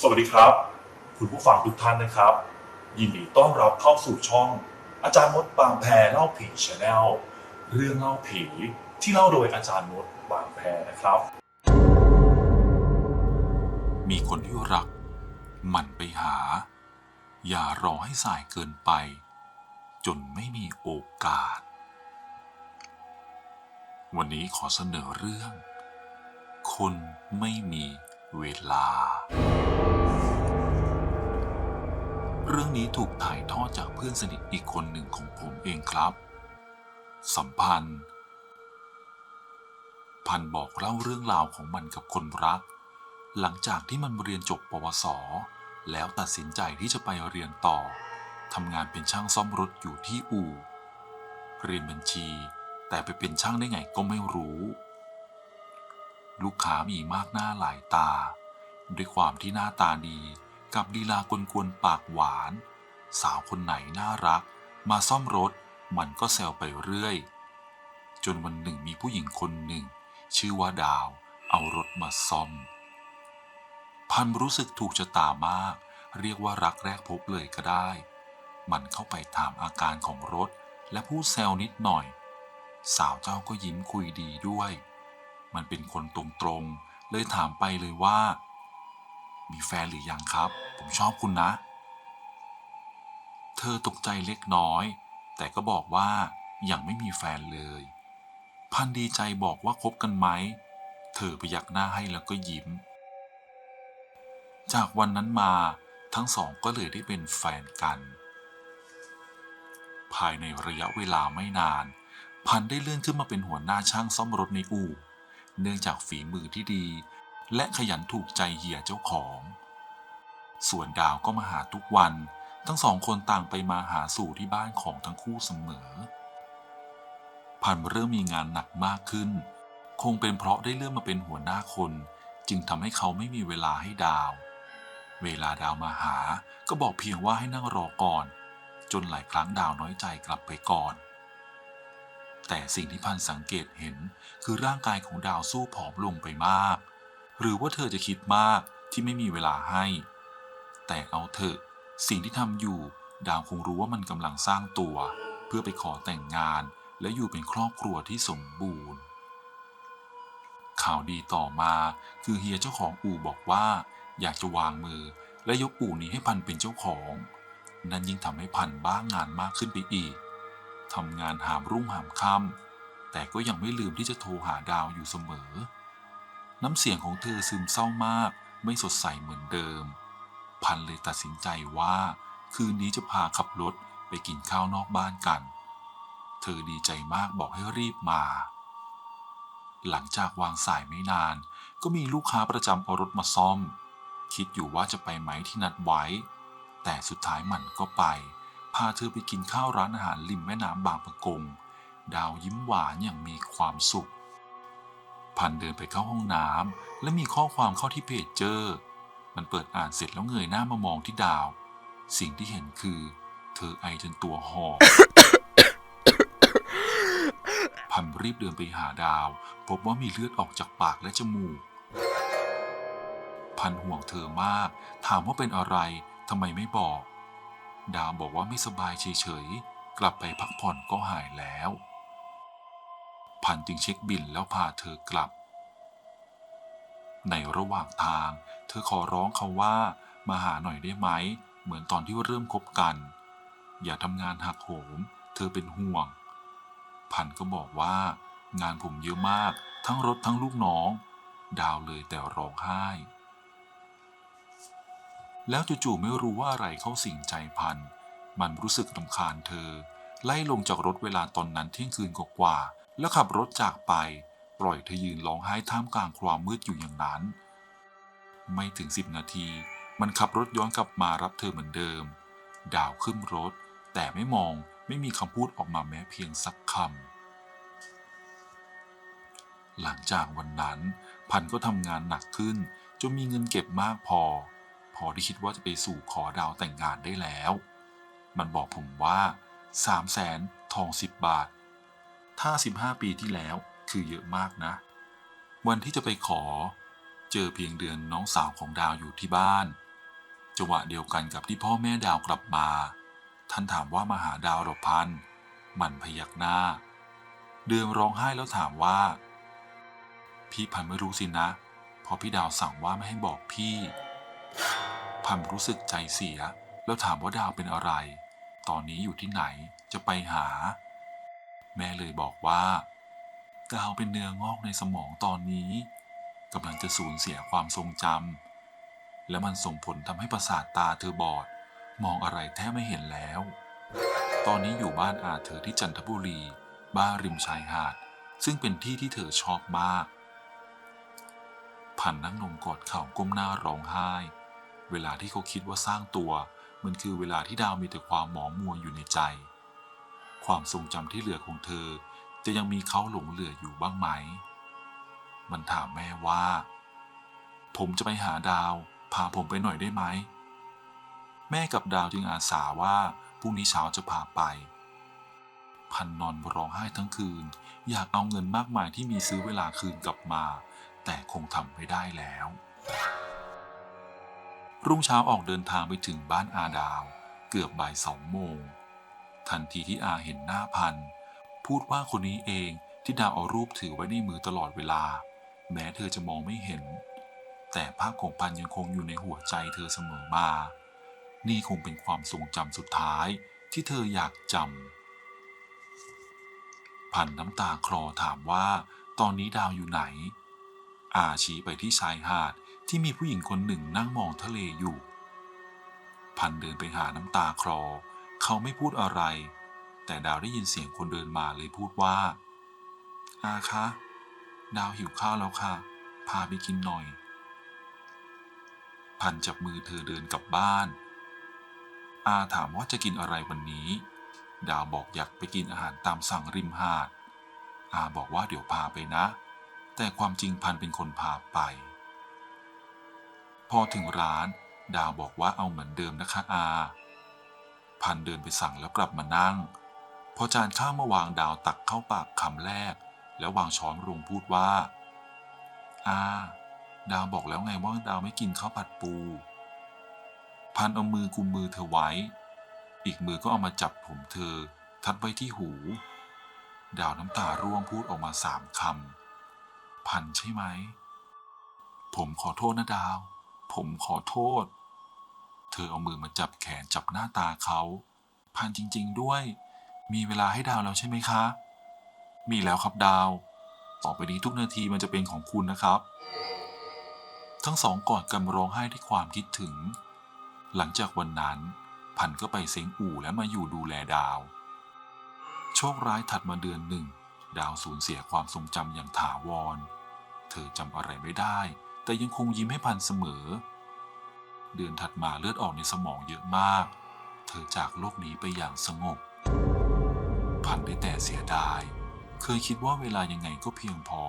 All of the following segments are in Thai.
สวัสดีครับ คุณผู้ฟังทุกท่านนะครับ ยินดีต้อนรับเข้าสู่ช่อง อาจารย์มดบางแพรเล่าผีชาแนลเรื่องเล่าผีที่เล่าโดยอาจารย์มดบางแพรนะครับ มีคนที่รักหมั่นไปหา อย่ารอให้สายเกินไป จนไม่มีโอกาส วันนี้ขอเสนอเรื่อง คนไม่มีเวลา เรื่องนี้ถูกถ่ายทอดจากเพื่อนสนิทอีกคนหนึ่งของผมเองครับ สัมพันธ์ พันบอกเล่าเรื่องราวของมันกับคนรัก หลังจากที่มันเรียนจบปวส แล้วตัดสินใจที่จะไปเรียนต่อทำงานเป็นช่างซ่อมรถอยู่ที่อู่ เรียนบัญชี แต่ไปเป็นช่างได้ไงก็ไม่รู้ ลูกค้ามีมากหน้าหลายตา ด้วยความที่หน้าตาดีกับลีลากวนๆปากหวาน สาวคนไหนน่ารัก มาซ่อมรถมันก็แซวไปเรื่อย จนวันหนึ่งมีผู้หญิงคนหนึ่ง ชื่อว่าดาว เอารถมาซ่อม พันรู้สึกถูกชะตามาก เรียกว่ารักแรกพบเลยก็ได้ มันเข้าไปถามอาการของรถและพูดแซวนิดหน่อย สาวเจ้าก็ยิ้มคุยดีด้วย มันเป็นคนตรงๆ เลยถามไปเลยว่า มีแฟนหรือยังครับ ผมชอบคุณนะ เธอตกใจเล็กน้อย แต่ก็บอกว่ายังไม่มีแฟนเลย พันดีใจบอกว่าคบกันไหม เธอพยักหน้าให้แล้วก็ยิ้ม จากวันนั้นมาทั้งสองก็เลยได้เป็นแฟนกัน ภายในระยะเวลาไม่นาน พันได้เลื่อนขึ้นมาเป็นหัวหน้าช่างซ่อมรถในอู่ เนื่องจากฝีมือที่ดี และขยันถูกใจเฮียเจ้าของ ส่วนดาวก็มาหาทุกวัน ทั้งสองคนต่างไปมาหาสู่ที่บ้านของทั้งคู่เสมอ พันเริ่มมีงานหนักมากขึ้น คงเป็นเพราะได้เลื่อนมาเป็นหัวหน้าคน จึงทำให้เขาไม่มีเวลาให้ดาว เวลาดาวมาหาก็บอกเพียงว่าให้นั่งรอก่อน จนหลายครั้งดาวน้อยใจกลับไปก่อน แต่สิ่งที่พันสังเกตเห็น คือร่างกายของดาวสู้ผอมลงไปมาก หรือว่าเธอจะคิดมากที่ไม่มีเวลาให้ แต่เอาเถอะ สิ่งที่ทำอยู่ ดาวคงรู้ว่ามันกำลังสร้างตัว เพื่อไปขอแต่งงาน และอยู่เป็นครอบครัวที่สมบูรณ์ ข่าวดีต่อมาคือเฮียเจ้าของอู่บอกว่า อยากจะวางมือ และยกอู่นี้ให้พันเป็นเจ้าของ นั่นยิ่งทำให้พันบ้างงานมากขึ้นไปอีก ทำงานหามรุ่งหามค่ำแต่ก็ยังไม่ลืมที่จะโทรหาดาวอยู่เสมอ น้ำเสียงของเธอซึมเศร้ามาก ไม่สดใสเหมือนเดิม พันเลยตัดสินใจว่า คืนนี้จะพาขับรถไปกินข้าวนอกบ้านกัน เธอดีใจมากบอกให้รีบมา หลังจากวางสายไม่นาน ก็มีลูกค้าประจำเอารถมาซ่อม คิดอยู่ว่าจะไปไหมที่นัดไว้ แต่สุดท้ายมันก็ไป พาเธอไปกินข้าวร้านอาหารริมแม่น้ำบางปะกง ดาวยิ้มหวานอย่างมีความสุข พันเดินไปเข้าห้องน้ำและมีข้อความเข้าที่เพจเจอมันเปิดอ่านเสร็จแล้วเงยหน้ามามองที่ดาว สิ่งที่เห็นคือ เธอไอจนตัวหอบพันรีบเดินไปหาดาว พบว่ามีเลือดออกจากปากและจมูก พันห่วงเธอมาก ถามว่าเป็นอะไรทำไมไม่บอก ดาวบอกว่าไม่สบายเฉยๆ กลับไปพักผ่อนก็หายแล้ว พันจึงเช็คบินแล้วพาเธอกลับ ในระหว่างทาง เธอขอร้องเขาว่ามาหาหน่อยได้ไหม เหมือนตอนที่เริ่มคบกัน อย่าทำงานหักโหม เธอเป็นห่วง พันก็บอกว่า งานผมเยอะมาก ทั้งรถทั้งลูกน้อง ดาวเลยแต่ร้องไห้ แล้วจู่ๆไม่รู้ว่าอะไรเข้าสิงใจพัน มันรู้สึกรำคาญเธอ ไล่ลงจากรถเวลาตอนนั้นเที่ยงคืนกว่าๆแล้วขับรถจากไป ปล่อยเธอยืนร้องไห้ท่ามกลางความมืดอยู่อย่างนั้น ไม่ถึงสิบนาที มันขับรถย้อนกลับมารับเธอเหมือนเดิม ดาวขึ้นรถ แต่ไม่มองไม่มีคำพูดออกมาแม้เพียงสักคำหลังจากวันนั้น พันก็ทำงานหนักขึ้น จนมีเงินเก็บมากพอ อที่คิดว่าจะไปสู่ขอดาวแต่งงานได้แล้ว มันบอกผมว่าสามแสนทองสิบบาท ถ้าสิบห้าปีที่แล้วคือเยอะมากนะ วันที่จะไปขอ เจอเพียงเดือนน้องสาวของดาวอยู่ที่บ้านจังหวะเดียวกันกับที่พ่อแม่ดาวกลับมา ท่านถามว่ามาหาดาวหรอพันมันพยักหน้า เดือนร้องไห้แล้วถามว่า พี่พันไม่รู้สินะเพราะพี่ดาวสั่งว่าไม่ให้บอกพี่ พันรู้สึกใจเสีย แล้วถามว่าดาวเป็นอะไร ตอนนี้อยู่ที่ไหนจะไปหา แม่เลยบอกว่า ดาวเป็นเนื้องอกในสมองตอนนี้กำลังจะสูญเสียความทรงจำและมันส่งผลทำให้ประสาทตาเธอบอด มองอะไรแทบไม่เห็นแล้ว ตอนนี้อยู่บ้านอาเธอที่จันทบุรี บ้านริมชายหาด ซึ่งเป็นที่ที่เธอชอบมาก พันนั่งลงกอดเข่าก้มหน้าร้องไห้ เวลาที่เขาคิดว่าสร้างตัว มันคือเวลาที่ดาวมีแต่ความหมองมัวอยู่ในใจ ความทรงจำที่เหลือของเธอ จะยังมีเขาหลงเหลืออยู่บ้างไหม มันถามแม่ว่า ผมจะไปหาดาว พาผมไปหน่อยได้ไหม แม่กับดาวจึงอาสาว่าพรุ่งนี้เช้าจะพาไป พันนอนร้องไห้ทั้งคืน อยากเอาเงินมากมายที่มีซื้อเวลาคืนกลับมา แต่คงทำไม่ได้แล้ว รุ่งเช้าออกเดินทางไปถึงบ้านอาดาว เกือบบ่ายสองโมง ทันทีที่อาเห็นหน้าพัน พูดว่าคนนี้เองที่ดาวเอารูปถือไว้ในมือตลอดเวลา แม้เธอจะมองไม่เห็น แต่ภาพของพันยังคงอยู่ในหัวใจเธอเสมอมา นี่คงเป็นความทรงจำสุดท้ายที่เธออยากจำพันน้ำตาคลอถามว่า ตอนนี้ดาวอยู่ไหน อาชี้ไปที่ชายหาด ที่มีผู้หญิงคนหนึ่งนั่งมองทะเลอยู่ พันเดินไปหาน้ำตาคลอ เขาไม่พูดอะไร แต่ดาวได้ยินเสียงคนเดินมาเลยพูดว่า อาคะ ดาวหิวข้าวแล้วค่ะ พาไปกินหน่อย พันจับมือเธอเดินกลับบ้าน อาถามว่าจะกินอะไรวันนี้ ดาวบอกอยากไปกินอาหารตามสั่งริมหาด อาบอกว่าเดี๋ยวพาไปนะ แต่ความจริงพันเป็นคนพาไป พอถึงร้าน ดาวบอกว่าเอาเหมือนเดิมนะคะอา พันเดินไปสั่งแล้วกลับมานั่ง พอจานข้าวมาวางดาวตักเข้าปากคำแรก แล้ววางช้อนลงพูดว่า อาดาวบอกแล้วไงว่าดาวไม่กินข้าวผัดปู พันเอามือกุมมือเธอไว้ อีกมือก็เอามาจับผมเธอ ทัดไว้ที่หู ดาวน้ำตาร่วงพูดออกมาสามคำ พันใช่ไหม ผมขอโทษนะดาว ผมขอโทษ เธอเอามือมาจับแขนจับหน้าตาเขาพันจริง ๆ ด้วย มีเวลาให้ดาวแล้วใช่ไหมคะ มีแล้วครับดาว ต่อไปนี้ทุกนาทีมันจะเป็นของคุณนะครับ ทั้งสองกอดกันร้องไห้ด้วยความคิดถึง หลังจากวันนั้น พันก็ไปเซ็งอู่และมาอยู่ดูแลดาว โชคร้ายถัดมาเดือนหนึ่ง ดาวสูญเสียความทรงจำอย่างถาวร เธอจำอะไรไม่ได้ แต่ยังคงยิ้มให้พันเสมอ เดือนถัดมาเลือดออกในสมองเยอะมาก เธอจากโลกนี้ไปอย่างสงบ พันได้แต่เสียดาย เคยคิดว่าเวลายังไงก็เพียงพอ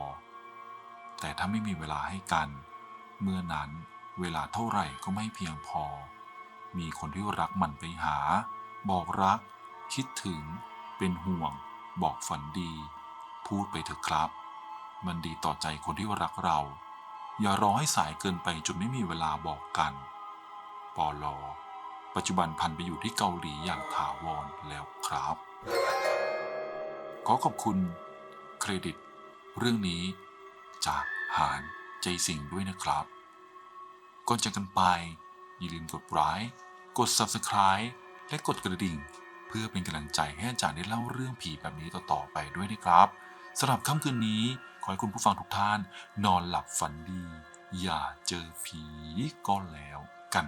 แต่ถ้าไม่มีเวลาให้กัน เมื่อนั้นเวลาเท่าไหร่ก็ไม่เพียงพอ มีคนที่รักมันไปหา บอกรัก คิดถึง เป็นห่วง บอกฝันดี พูดไปเถอะครับ มันดีต่อใจคนที่รักเรา อย่ารอให้สายเกินไปจนไม่มีเวลาบอกกัน ปอลอ ปัจจุบันพันไปอยู่ที่เกาหลีอย่างถาวรแล้วครับ ขอขอบคุณเครดิต เรื่องนี้จากหานใจสิงด้วยนะครับ ก่อนจากกันไป อย่าลืมกดไลค์กด Subscribe และกดกระดิ่ง เพื่อเป็นกำลังใจให้อาจารย์ได้เล่าเรื่องผีแบบนี้ต่อๆไปด้วยนะครับสำหรับค่ำคืนนี้ ขอให้คุณผู้ฟังทุกท่าน นอนหลับฝันดี อย่าเจอผีก็แล้วกัน